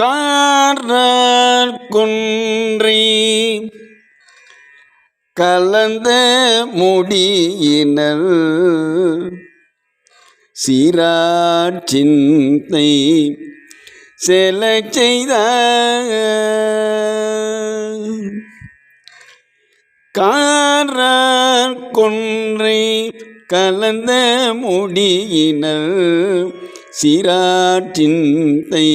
கார்னார் குன்றி கலந்த முடியினர். சீராட்சிந்தை செல செய்த காரர் கொன்றை கலந்த முடியினர். சீராற்றின்தை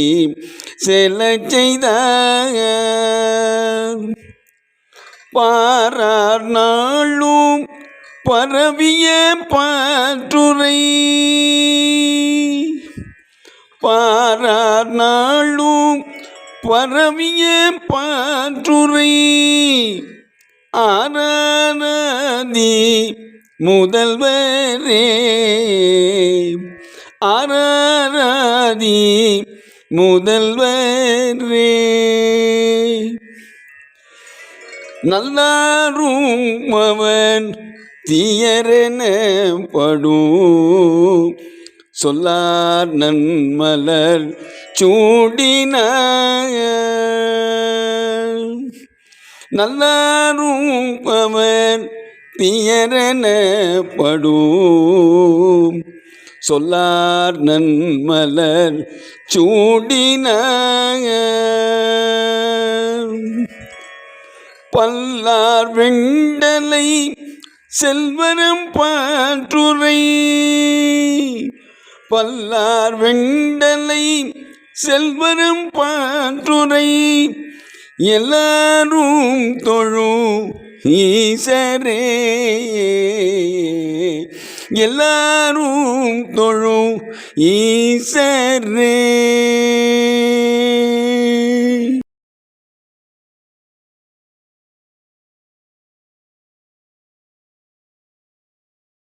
செல்ல செய்த பாரார் நாளும் பரவிய பாற்றுரை. பாரார் நாளும் பரவிய பாற்றுரை. ஆராதி முதல்வரே. ஆராதி முதல்வரே. நல்லாரும் அவன் தீயரென படும். சொல்லார் நன்மலர் சூடின நல்லாரும் அவன் தீயரென படும். சொல்லார் நன்மலர் சூடின பல்லார் வெண்டலை செல்வரம் பாற்றுரை. பல்லார் வெண்டலை செல்வரம் பாற்றுரை. எல்லாரும் தொழு ஈசரே. எல்லாரும் தொழும் ஈசரே.